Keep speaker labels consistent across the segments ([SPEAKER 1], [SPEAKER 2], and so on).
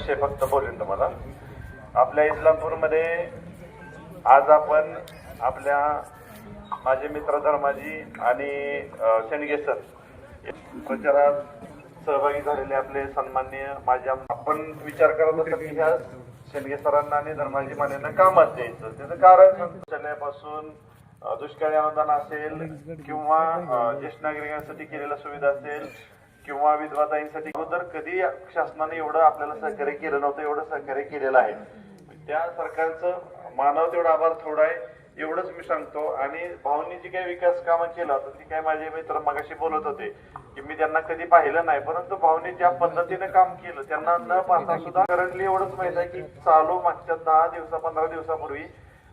[SPEAKER 1] विषय फक्त बोलेन तुम्हाला. आपल्या इस्लामपूरमध्ये आज आपण आपल्या माझे मित्र धर्माजी आणि शेणगे सर प्रचारात सहभागी झालेले आपले सन्माननीय माझ्या आपण विचार करत होतो की ह्या शेणगे सरांना आणि धर्माजी मानेंना कामात द्यायचं? त्याचं कारण शौचालयापासून दुष्काळी अनुदान असेल किंवा ज्येष्ठ नागरिकांसाठी केलेल्या सुविधा असेल किंवा विधवाताईंसाठी अगोदर कधी शासनाने एवढं आपल्याला सहकार्य केलं नव्हतं एवढं सहकार्य केलेलं आहे. त्या सरकारचं मानव तेवढा आभार थोडा आहे एवढंच मी सांगतो. आणि भाऊंनी जी काही विकास कामं केलं तर ती काही माझे मित्र मगाशी बोलत होते की मी त्यांना कधी पाहिलं नाही परंतु भाऊनी ज्या पद्धतीने काम केलं त्यांना न पाहता सुद्धा करंटली एवढंच माहीत आहे की चालू मागच्या दहा दिवसा पंधरा दिवसापूर्वी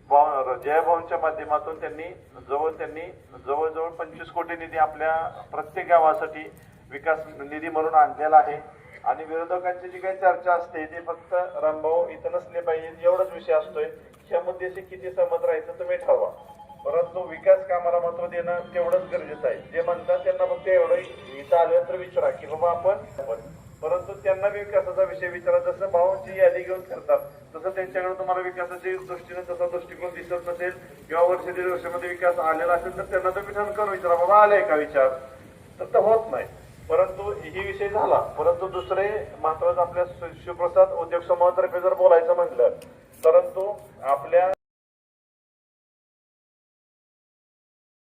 [SPEAKER 1] भाऊ जयभाऊंच्या माध्यमातून त्यांनी जवळ त्यांनी जवळजवळ पंचवीस कोटी निधी आपल्या प्रत्येक गावासाठी विकास निधी म्हणून आणलेला आहे. आणि विरोधकांची जी काही चर्चा असते ते फक्त रामभाऊ इथं नसले पाहिजे एवढाच विषय असतोय. या मुद्द्याशी किती सहमत राहायचं तुम्ही ठरवा. परंतु विकास कामाला महत्त्व देणं तेवढंच गरजेचं आहे. जे म्हणतात त्यांना फक्त एवढं इथं आलं तर विचारा की बाबा आपण परंतु त्यांना बी विकासाचा विषय विचारा. जसं भाऊची यादी घेऊन करतात तसं त्यांच्याकडे तुम्हाला विकासाच्या दृष्टीने तसा दृष्टिकोन दिसत नसेल किंवा वर्ष दीड वर्षामध्ये विकास आलेला असेल तर त्यांना तुम्ही ठणकावून विचारा बाबा आलाय का विचार? तर होत नाही. परंतु ही विषय झाला. परंतु दुसरे महत्वाचं आपल्या शिवप्रसाद उद्योग समूहातर्फे जर बोलायचं म्हटलं परंतु आपल्या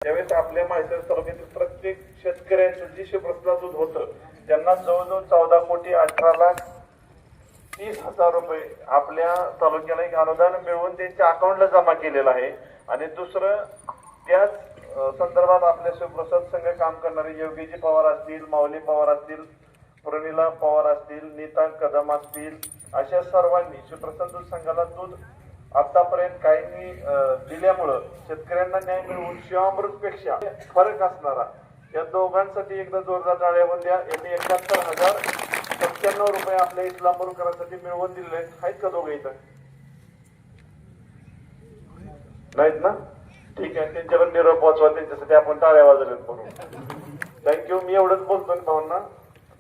[SPEAKER 1] त्यावेळेस आपल्या माहिती तालुक्यातील प्रत्येक शेतकऱ्यांचं जे शिवप्रसाद दूध होतं त्यांना जवळजवळ चौदा कोटी अठरा लाख तीस हजार रुपये आपल्या तालुक्याला एक अनुदान मिळवून त्यांच्या अकाउंटला जमा केलेलं आहे. आणि दुसरं त्याच संदर्भात आपल्या शिवप्रसाद संघ काम करणारे योगीजी पवार असतील माऊली पवार असतील प्रणिला पवार असतील नीता कदम असतील अशा सर्वांनी शिवप्रसाद दूध संघाला दूध आतापर्यंत काहींनी दिल्यामुळं शेतकऱ्यांना न्याय मिळवून शिवामृत पेक्षा फरक असणारा या दोघांसाठी एकदा जोरदार टाळ्या द्या यांनी एकाहत्तर हजार सत्त्याण्णव रुपये आपल्या इस्लामपूरकरांसाठी मिळवून दिलेले आहेत का दोघे इथं? नाहीत ना? ठीक आहे त्यांच्याकडे निरोप पोहोचवा त्यांच्यासाठी आपण टाळ्या वाजवल्यात म्हणून. थँक्यू मी एवढंच बोलतो आणि भावांना.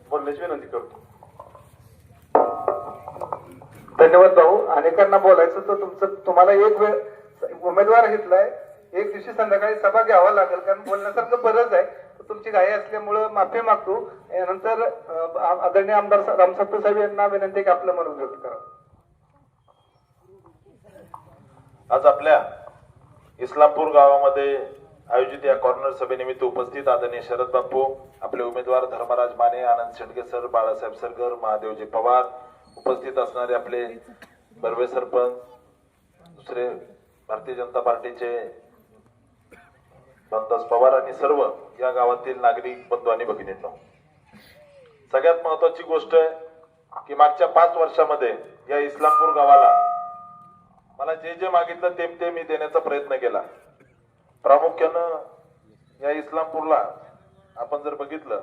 [SPEAKER 1] बोलण्याची विनंती करतो.
[SPEAKER 2] धन्यवाद भाऊ. अनेकांना बोलायचं तर तुमचं तुम्हाला एक वेळ उमेदवार घेतलाय. एक दिवशी संध्याकाळी सभा घ्यावा लागेल कारण बोलण्यासारखं बरंच आहे. तुमची घाई असल्यामुळं माफी मागतो. यानंतर आदरणीय आमदार सा- साहेब यांना विनंती की आपलं म्हणून व्यक्त करा.
[SPEAKER 3] आज आपल्या इस्लामपूर गावामध्ये आयोजित या कॉर्नर सभेनिमित्त उपस्थित आदरणीय शरद बाप्पू आपले उमेदवार धर्मराज माने आनंद शेडगे सर बाळासाहेब सरगर महादेवजी पवार उपस्थित असणारे आपले बर्वे सरपंच दुसरे भारतीय जनता पार्टीचे भंतास पवार आणि सर्व या गावातील नागरिक बंधू आणि भगिनींनो. सगळ्यात महत्वाची गोष्ट आहे की मागच्या पाच वर्षामध्ये या इस्लामपूर गावाला मला जे जे मागितलं ते ते मी देण्याचा प्रयत्न केला. प्रामुख्यानं या इस्लामपूरला आपण जर बघितलं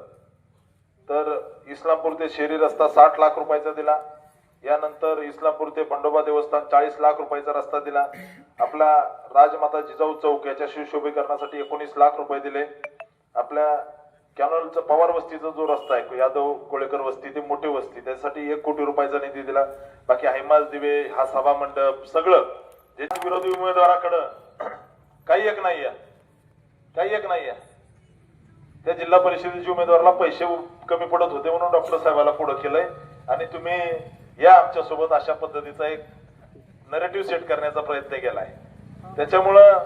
[SPEAKER 3] तर इस्लामपूर ते शेरी रस्ता साठ लाख रुपयाचा दिला. यानंतर इस्लामपूर ते बंडोबा देवस्थान चाळीस लाख रुपयाचा रस्ता दिला. आपला राजमाता जिजाऊ चौक याच्या शिवशोभीकरणासाठी एकोणीस लाख रुपये दिले. आपल्या कॅनलचा पवार वस्तीचा जो रस्ता आहे यादव कोळेकर वस्ती ते मोठी वस्ती त्यासाठी एक कोटी रुपयाचा निधी दिला. बाकी हैमाल दिवे हा सभा मंडप सगळं. जे विरोधी उमेदवाराकडं काही एक नाही आहे. काही एक नाही आहे. त्या जिल्हा परिषदेच्या उमेदवाराला पैसे कमी पडत होते म्हणून डॉक्टर साहेबाला पुढे केलंय. आणि तुम्ही या आमच्यासोबत अशा पद्धतीचा एक नरेटिव्ह सेट करण्याचा प्रयत्न केलाय. त्याच्यामुळं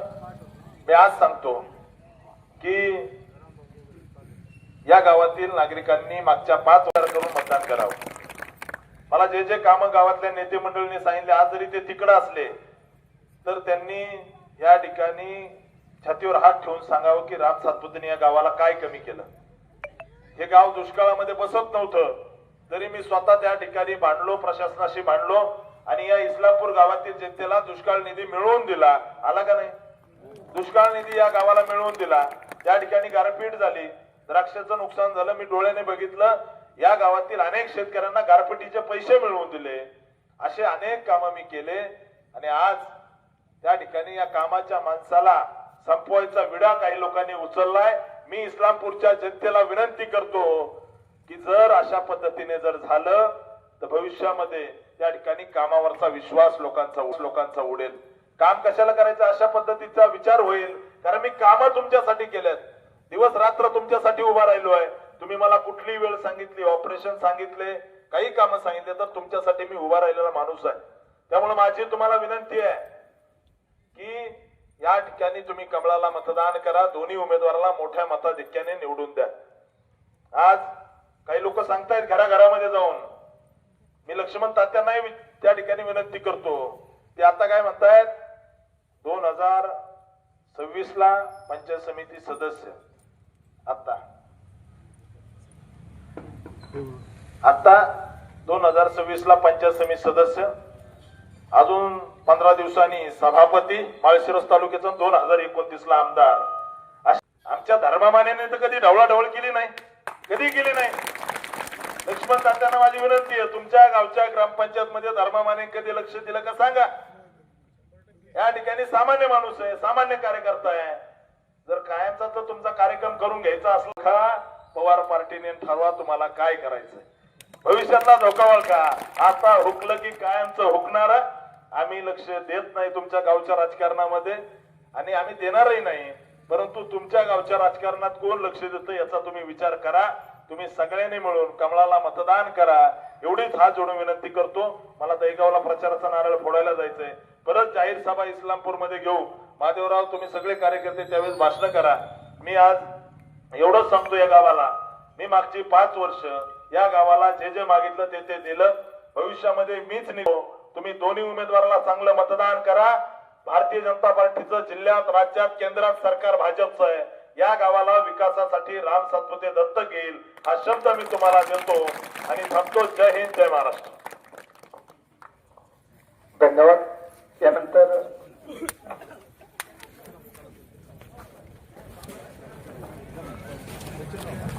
[SPEAKER 3] मी आज सांगतो की या गावातील नागरिकांनी मागच्या पाच वर्षात करून मतदान करावं. मला जे जे कामं गावातल्या नेते मंडळींनी सांगितले आज जरी ते तिकडं असले तर त्यांनी या ठिकाणी छातीवर हात ठेवून सांगावं की राम सातपुतेने या गावाला काय कमी केलं. हे गाव दुष्काळामध्ये बसत नव्हतं तरी मी स्वतः त्या ठिकाणी भांडलो प्रशासनाशी भांडलो आणि या इस्लामपूर गावातील जनतेला दुष्काळ निधी मिळवून दिला. आला का नाही? दुष्काळ निधी या गावाला मिळवून दिला. त्या ठिकाणी गारपीट झाली. द्राक्षाचं नुकसान झालं मी डोळ्याने बघितलं. या गावातील अनेक शेतकऱ्यांना गारपटीचे पैसे मिळवून दिले. असे अनेक कामं मी केले. आणि आज त्या ठिकाणी या कामाच्या माणसाला संपवायचा विडा काही लोकांनी उचललाय. मी इस्लामपूरच्या जनतेला विनंती करतो की जर अशा पद्धतीने जर झालं तर भविष्यामध्ये त्या ठिकाणी कामावरचा विश्वास लोकांचा लोकांचा उडेल. काम कशाला करायचं? अशा पद्धतीचा विचार होईल. कारण मी कामं तुमच्यासाठी केल्यात. दिवस रात्र तुमच्यासाठी उभा राहिलो आहे. तुम्ही मला कुठली वेळ सांगितली ऑपरेशन सांगितले काही कामं सांगितले तर तुमच्यासाठी मी उभा राहिलेला माणूस आहे. त्यामुळे माझी तुम्हाला विनंती आहे की या ठिकाणी तुम्ही कमळाला मतदान करा दोन्ही उमेदवाराला मोठ्या मताधिक्याने निवडून द्या. आज काही लोक सांगतायत घराघरामध्ये जाऊन. मी लक्ष्मण तात्यांनाही त्या ठिकाणी विनंती करतो. ते आता काय म्हणतायत? दोन हजार सव्वीस ला पंचायत समिती सदस्य. आता. आता दोन हजार सव्वीस ला पंचायत समिती सदस्य अजून पंधरा दिवसांनी सभापती माळशिरस तालुक्याचा दोन हजार एकोणतीस ला आमदार आमच्या धर्मामान्याने तर कधी ढवळाढवळ केली नाही. कधी केली नाही. लक्ष्मण तात्यांना माझी विनंती आहे तुमच्या गावच्या ग्रामपंचायत मध्ये धर्मामाने कधी लक्ष दिलं का सांगा. या ठिकाणी सामान्य माणूस आहे सामान्य कार्यकर्ता आहे. कायमचा तुमचा कार्यक्रम करून घ्यायचा असला का पवार पार्टीने ठरवा तुम्हाला काय करायचं. भविष्यातला धोकावाल का आता हुकलं की कायमचं हुकणार. आम्ही लक्ष देत नाही तुमच्या गावच्या राजकारणामध्ये आणि आम्ही देणारही नाही. परंतु तुमच्या गावच्या राजकारणात कोण लक्ष देतं याचा तुम्ही विचार करा. तुम्ही सगळ्यांनी मिळून कमळाला मतदान करा. एवढीच हात जोडून विनंती करतो. मला दहीगावला प्रचाराचा नारळ फोडायला जायचंय. परत जाहीर सभा इस्लामपूरमध्ये घेऊ. महादेवराव तुम्ही सगळे कार्यकर्ते त्यावेळेस भाषण करा. मी आज एवढंच सांगतो या गावाला. मी मागची पाच वर्ष या गावाला जे जे मागितलं ते ते दिलं. भविष्यामध्ये मीच निघो तुम्ही दोन्ही उमेदवाराला चांगलं मतदान करा. भारतीय जनता पार्टीचं जिल्ह्यात राज्यात केंद्रात सरकार भाजपचं आहे. या गावाला विकासासाठी राम सातपुते दत्तक घेईल हा शब्द मी तुम्हाला देतो आणि थांबतो. जय हिंद जय महाराष्ट्र.
[SPEAKER 2] धन्यवाद. त्यानंतर Good night.